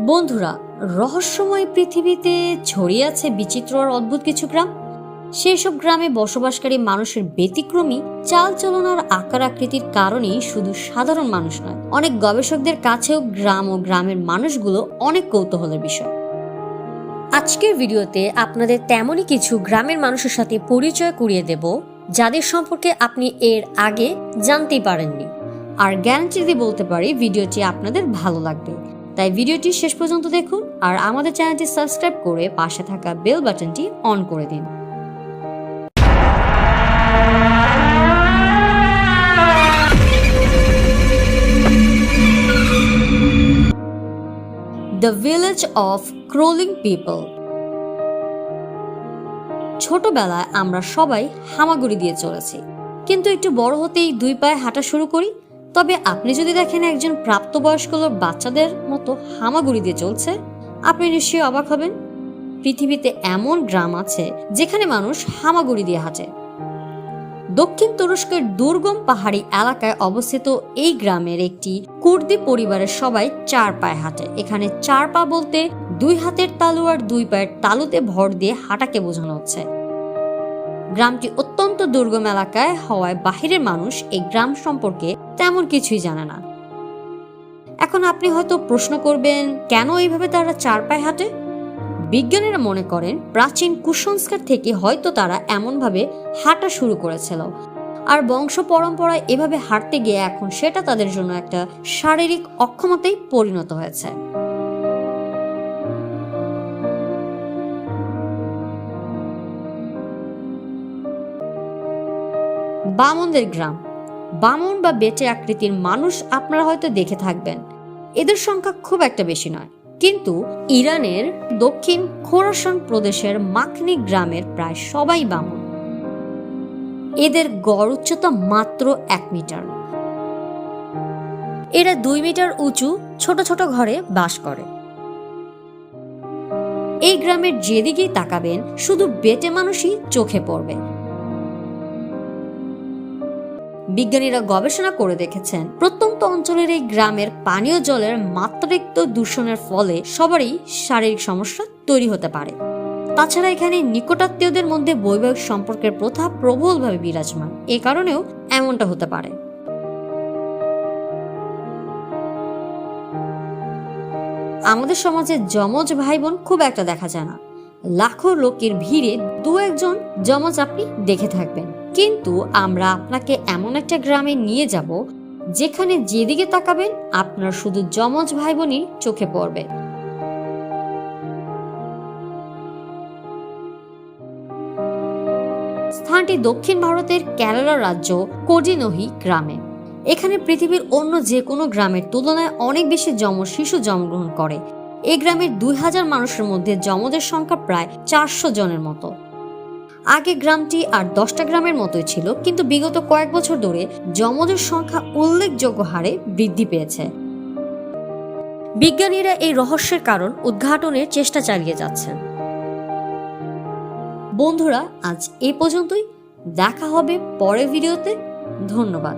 বন্ধুরা, রহস্যময় পৃথিবীতে ছড়িয়ে আছে বিচিত্র আর অদ্ভুত কিছু গ্রাম। সেই সব গ্রামে বসবাসকারী মানুষের ব্যতিক্রমী চাল চলন আর আকার আকৃতির কারণেই শুধু সাধারণ মানুষ নয়, অনেক গবেষকদের কাছেও গ্রাম ও গ্রামের মানুষগুলো অনেক কৌতূহলের বিষয়। আজকের ভিডিওতে আপনাদের তেমনই কিছু গ্রামের মানুষের সাথে পরিচয় করিয়ে দেব, যাদের সম্পর্কে আপনি এর আগে জানতেই পারেননি। আর গ্যারান্টি দিয়ে বলতে পারি, ভিডিওটি আপনাদের ভালো লাগবে। তাই ভিডিওটি শেষ পর্যন্ত দেখুন আর আমাদের চ্যানেলটি সাবস্ক্রাইব করে পাশে থাকা বেল বাটনটি অন করে দিন। The village of crawling people ছোটবেলায় আমরা সবাই হামাগুড়ি দিয়ে চলেছি। কিন্তু একটু বড় হতেই দুই পায়ে হাঁটা শুরু করি তবে আপনি যদি দেখেন একজন প্রাপ্তবয়স্ক লোক বাচ্চাদের মতো হামাগুড়ি দিয়ে চলছে, আপনি নিশ্চয়ই অবাক হবেন। পৃথিবীতে এমন গ্রাম আছে যেখানে মানুষ হামাগুড়ি দিয়ে হাঁটে। দক্ষিণ তুরস্কের দুর্গম পাহাড়ি এলাকায় অবস্থিত এই গ্রামের একটি কুর্দি পরিবারের সবাই চার পায়ে হাঁটে। এখানে চার পা বলতে দুই হাতের তালু আর দুই পায়ের তালুতে ভর দিয়ে হাঁটাকে বোঝানো হচ্ছে। গ্রামটি অত্যন্ত দুর্গম এলাকায় হওয়ায় বাহিরের মানুষ এই গ্রাম সম্পর্কে তেমন কিছুই জানে না। এখন আপনি হয়তো প্রশ্ন করবেন, কেন এইভাবে তারা চার পায়ে হাঁটে? বিজ্ঞানীরা মনে করেন, প্রাচীন কুসংস্কার থেকে হয়তো তারা এমনভাবে হাঁটা শুরু করেছিল। আর বংশ পরম্পরায় এভাবে হাঁটতে গিয়ে এখন সেটা তাদের জন্য একটা শারীরিক অক্ষমতায় পরিণত হয়েছে। বামনদের গ্রাম। বামন বা বেটে আকৃতির মানুষ আপনারা হয়তো দেখে থাকবেন। এদের সংখ্যা খুব একটা বেশি নয়। কিন্তু ইরানের দক্ষিণ খোরাসান প্রদেশের মাকনি গ্রামের প্রায় সবাই বামন। এদের গড় উচ্চতা মাত্র এক মিটার। এরা দুই মিটার উঁচু, ছোট ছোট ঘরে বাস করে। এই গ্রামের যেদিকেই তাকাবেন, শুধু বেটে মানুষই চোখে পড়বে। বিজ্ঞানীরা গবেষণা করে দেখেছেন, প্রত্যন্ত অঞ্চলের এই গ্রামের পানীয় জলের মাত্রাতিরিক্ত দূষণের ফলে সবারই শারীরিক সমস্যা তৈরি হতে পারে। তাছাড়া এখানে নিকটাত্মীয়দের মধ্যে বৈবাহিক সম্পর্কের প্রথা প্রবলভাবে বিরাজমান। এ কারণেও এমনটা হতে পারে। আমাদের সমাজে যমজ ভাই বোন খুব একটা দেখা যায় না। লাখো লোকের ভিড়ে দু একজন যমজ আপনি দেখে থাকবেন। কিন্তু আমরা আপনাকে এমন একটা গ্রামে নিয়ে যাব যেখানে যেদিকে তাকাবেন আপনার শুধু যমজ ভাই বোনই চোখে পড়বে। স্থানটি দক্ষিণ ভারতের কেরালা রাজ্য কোডিনহি গ্রামে। এখানে পৃথিবীর অন্য যে কোনো গ্রামের তুলনায় অনেক বেশি যমজ শিশু জন্মগ্রহণ করে। এই গ্রামের দুই হাজার মানুষের মধ্যে যমজের সংখ্যা প্রায় চারশো জনের মতো। আগে গ্রামটি আর দশটা গ্রামের মতোই ছিল, কিন্তু বিগত কয়েক বছর ধরে যমজের সংখ্যা উল্লেখযোগ্য হারে বৃদ্ধি পেয়েছে। বিজ্ঞানীরা এই রহস্যের কারণ উদ্ঘাটনের চেষ্টা চালিয়ে যাচ্ছেন। বন্ধুরা, আজ এ পর্যন্তই। দেখা হবে পরের ভিডিওতে। ধন্যবাদ।